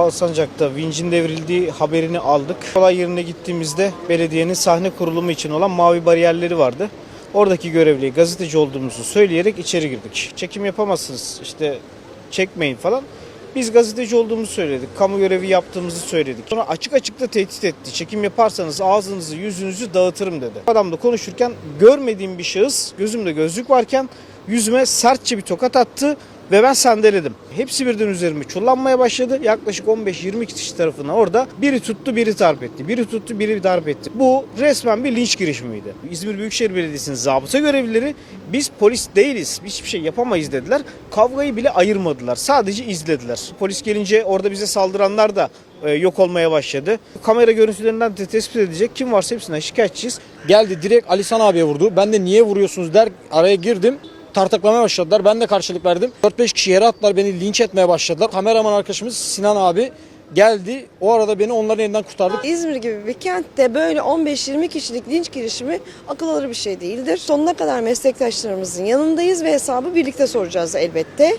Alsancak'ta vincin devrildiği haberini aldık. Olay yerine gittiğimizde belediyenin sahne kurulumu için olan mavi bariyerleri vardı. Oradaki görevliye gazeteci olduğumuzu söyleyerek içeri girdik. Çekim yapamazsınız işte çekmeyin falan. Biz gazeteci olduğumuzu söyledik. Kamu görevi yaptığımızı söyledik. Sonra açık açık da tehdit etti. Çekim yaparsanız ağzınızı yüzünüzü dağıtırım dedi. Adamla konuşurken görmediğim bir şahıs gözümde gözlük varken yüzüme sertçe bir tokat attı ve ben sendeledim. Hepsi birden üzerime çullanmaya başladı. Yaklaşık 15-20 kişi tarafından orada biri tuttu biri darp etti. Biri tuttu biri darp etti. Bu resmen bir linç girişimiydi. İzmir Büyükşehir Belediyesi'nin zabıta görevlileri biz polis değiliz. Hiçbir şey yapamayız dediler. Kavgayı bile ayırmadılar. Sadece izlediler. Polis gelince orada bize saldıranlar da e, yok olmaya başladı. Kamera görüntülerinden de tespit edecek kim varsa hepsinden şikayetçiyiz. Geldi direkt Ali San abiye vurdu. Ben de niye vuruyorsunuz der araya girdim. Tartaklamaya başladılar. Ben de karşılık verdim. 4-5 kişi yere attılar. Beni linç etmeye başladılar. Kameraman arkadaşımız Sinan abi geldi. O arada beni onların elinden kurtardık. İzmir gibi bir kentte böyle 15-20 kişilik linç girişimi akıl alır bir şey değildir. Sonuna kadar meslektaşlarımızın yanındayız ve hesabı birlikte soracağız elbette.